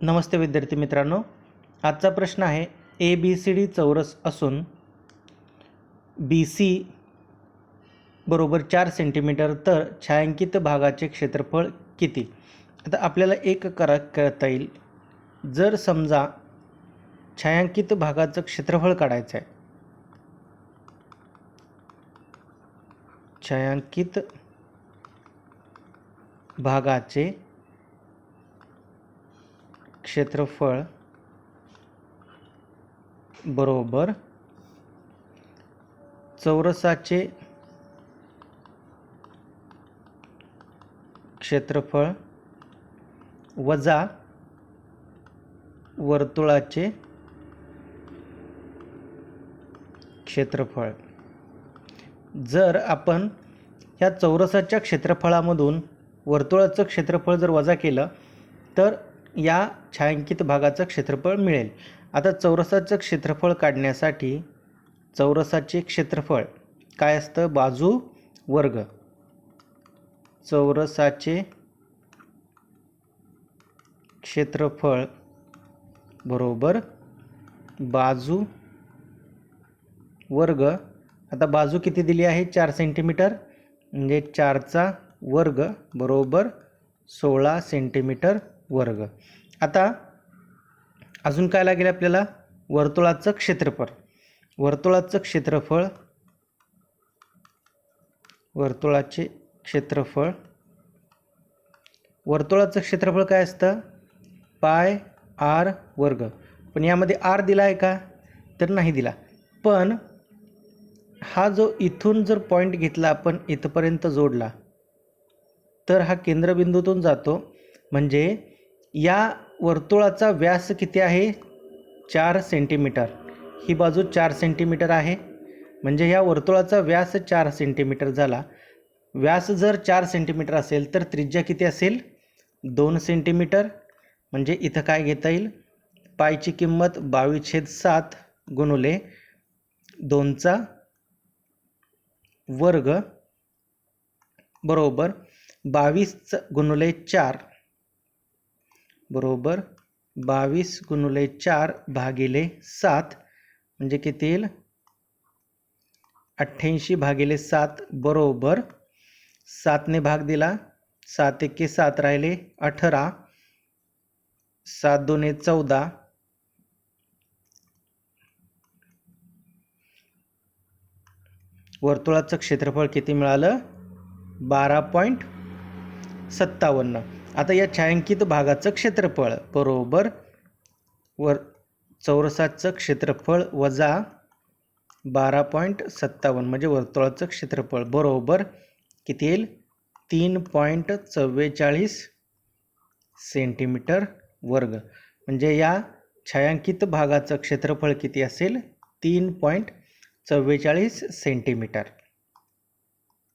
नमस्ते विद्यार्थी मित्रांनो. आजचा प्रश्न आहे ए बी सी डी चौरस असून बी सी बरोबर चार सेंटीमीटर तर छायांकित भागाचे क्षेत्रफळ किती? आता आपल्याला एक करा करता येईल. जर समजा छायांकित भागाचं क्षेत्रफळ काढायचं आहे छायांकित भागाचे क्षेत्रफळ बरोबर चौरसाचे क्षेत्रफळ वजा वर्तुळाचे क्षेत्रफळ. जर आपण ह्या चौरसाच्या क्षेत्रफळामधून वर्तुळाचं क्षेत्रफळ जर वजा केलं तर या छायांकित भागाचं क्षेत्रफळ मिळेल. आता चौरसाचं क्षेत्रफळ काढण्यासाठी चौरसाचे क्षेत्रफळ काय असतं? बाजू वर्ग. चौरसाचे क्षेत्रफळ बरोबर बाजू वर्ग. आता बाजू किती दिली आहे? चार सेंटीमीटर. म्हणजे चारचा वर्ग बरोबर सोळा सेंटीमीटर. वर्ग. आता अजून काय लागेल आपल्याला? वर्तुळाचं क्षेत्रफळ. वर्तुळाचं क्षेत्रफळ वर्तुळाचे क्षेत्रफळ. वर्तुळाचं क्षेत्रफळ काय असतं? पाय आर वर्ग. पण यामध्ये आर दिला आहे का? तर नाही दिला. पण हा जो इथून जर पॉईंट घेतला आपण इथपर्यंत जोडला तर हा केंद्रबिंदूतून जातो. म्हणजे या वर्तुळाचा व्यास किती आहे? चार सेंटीमीटर ही बाजू चार सेंटीमीटर आहे. म्हणजे ह्या वर्तुळाचा व्यास चार सेंटीमीटर झाला. व्यास जर चार सेंटीमीटर असेल तर त्रिज्या किती असेल? दोन सेंटीमीटर म्हणजे इथं काय घेता येईल? पायची किंमत बावीस छेद सात गुणुले दोनचा वर्ग बरोबर बावीस गुणुले चार. बरोबर बावीस गुणुले चार भागिले सात म्हणजे किती येईल? अठ्ठ्याऐंशी भागिले सात बरोबर सातने भाग दिला. सात एके सात राहिले अठरा. सात दोने चौदा. वर्तुळाचं क्षेत्रफळ किती मिळालं? बारा पॉईंट सत्तावन्न. आता या छायांकित भागाचं क्षेत्रफळ बरोबर? वर चौरसाचं क्षेत्रफळ वजा बारा पॉईंट सत्तावन्न म्हणजे वर्तुळाचं क्षेत्रफळ बरोबर? किती येईल? तीन पॉईंट चव्वेचाळीस सेंटीमीटर वर्ग. म्हणजे या छायांकित भागाचं क्षेत्रफळ किती असेल? तीन पॉईंट चव्वेचाळीस सेंटीमीटर.